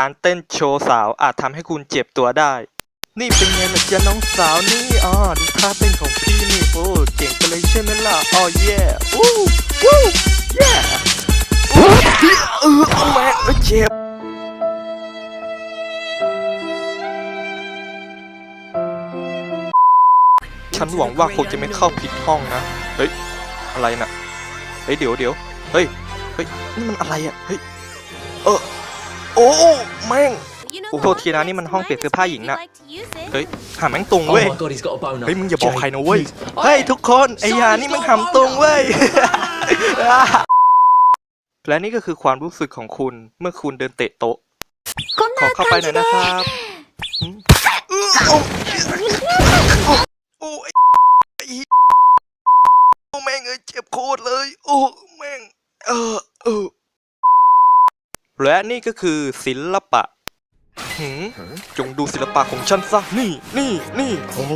การเต้นโชว์สาวอาจทำให้คุณเจ็บตัวได้ นี่เป็นไงล่ะจ๊ะน้องสาวนี่อ๋อดูท่าเต้นของพี่นี่โอ้เจ๋งไปเลยใช่ไหมล่ะอ๋อเย่วู้วู้เย่เออเอาแม่เจ็บฉันหวังว่าคงจะไม่เข้าผิดห้องนะ เฮ้ย อะไรนะเฮ้ย เดี๋ยวเดี๋ยวเฮ้ย เฮ้ย นี่มันอะไรอะ เฮ้ย เออ อ้แม่งโอ้โทษทีนะนี่มันห้องเปลี่ยนเสื้อผ้าหญิงน่ะเฮ้ยหาแม่งตุง Oh เว้ย my god, he's got a boner. เฮ้ยมึงอย่าบอกใครนะเว้ย Jake, เฮ้ยทุกคนไอ้ยานี่มันหำตุงเว้ยและนี่ก็คือความรู้สึกของคุณเมื่อคุณเดินเตะโต๊ะขอเข้าไปหน่อยนะครับอืมโอ้ไอ้ไอ้โอ้แม่งเอ้ยเจ็บโคตรเลย โอ้แม่ง เออเออ และนี่ก็คือศิลปะหืมจงดูศิลปะของฉันซะ นี่นี่นี่โอ้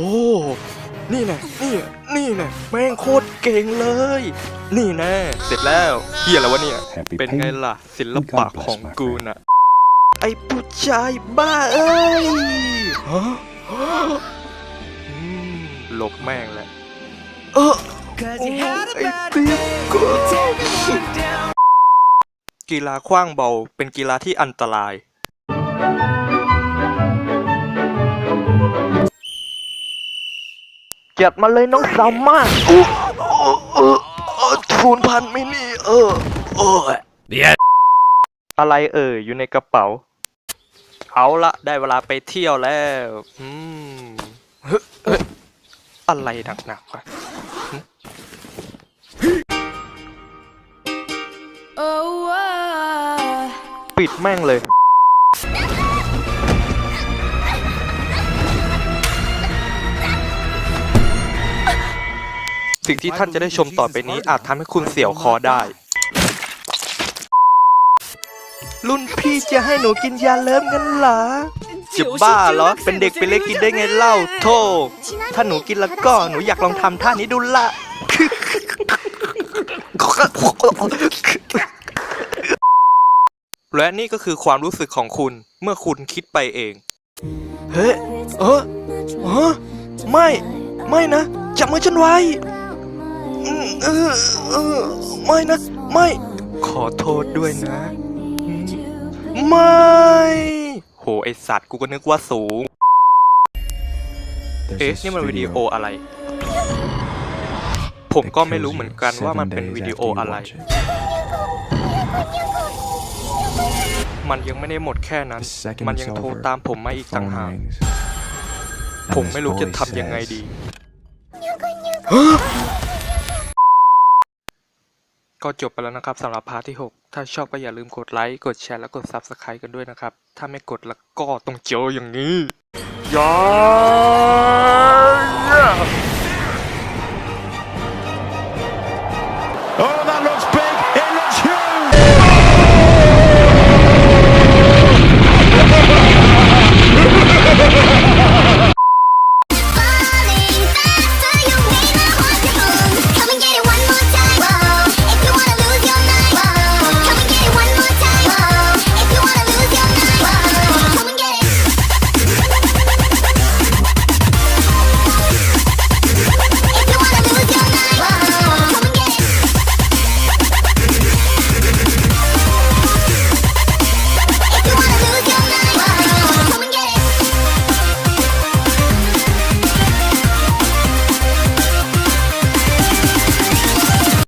นี่แน่นี่นี่แน่แม่งโคตรเก่งเลย นี่แน่เสร็จแล้วเฮียอะไรวะเนี่ย Happy เป็นไง pain. ล่ะ ศิลปะ God bless ของ my กู friend. น่ะ ไอ้ผู้ชายบ้าเอ้ยฮะอืมหลบแม่งแหละเออโอ้ไอ้ติ๊กกู กีฬาคว้างเบาเป็นกีฬาที่อันตรายจัดมาเลยน้องสาวมากเออเออเออทูนพันไม่นี่ เออโอ้ยอะไรเอ่ยอยู่ในกระเป๋า เอาละได้เวลาไปเที่ยวแล้วอืมเฮ้ยเฮ้ยอะไรหนักๆวะ ปิดแม่งเลยสิ่งที่ท่านจะได้ชมต่อไปนี้อาจทำให้คุณเสียวคอได้ รุ่นพี่จะให้หนูกินยาเลิมกันเหรอจะบ้าเหรอ เป็นเด็กไปเล็กกินได้ไงเล่าโธ่ถ้าหนูกินแล้วก็หนูอยากลองทำท่านี้ดูละ และนี่ก็คือความรู้สึกของคุณเมื่อคุณคิดไปเอง เฮ้ยเออเออไม่ ไม่นะ จับมือฉันไว้อืมเออเออไม่นะ ไม่ ขอโทษด้วยนะอืมไม่ โห ไอสัตว์กูก็นึกว่าสูง There's เอ๊ะ this นี่มันวิดีโอ video อะไร ผมก็ that ไม่ kills รู้ you เหมือนกันว่ามัน seven เป็น days วิดีโอ after you อะไร watch it. มันยังไม่ได้หมดแค่นั้น The second มันยัง it's โทร over, ตามผมมาอีกต่าง phone หาก rings. ผม And ไม่ this รู้จะ voice ทำยังไง says, ดี ก็จบไปแล้วนะครับสำหรับพาร์ทที่ 6 ถ้าชอบก็อย่าลืมกดไลค์ กดแชร์ และกด Subscribe กันด้วยนะครับ ถ้าไม่กดแล้วก็ต้องเจออย่างนี้ยา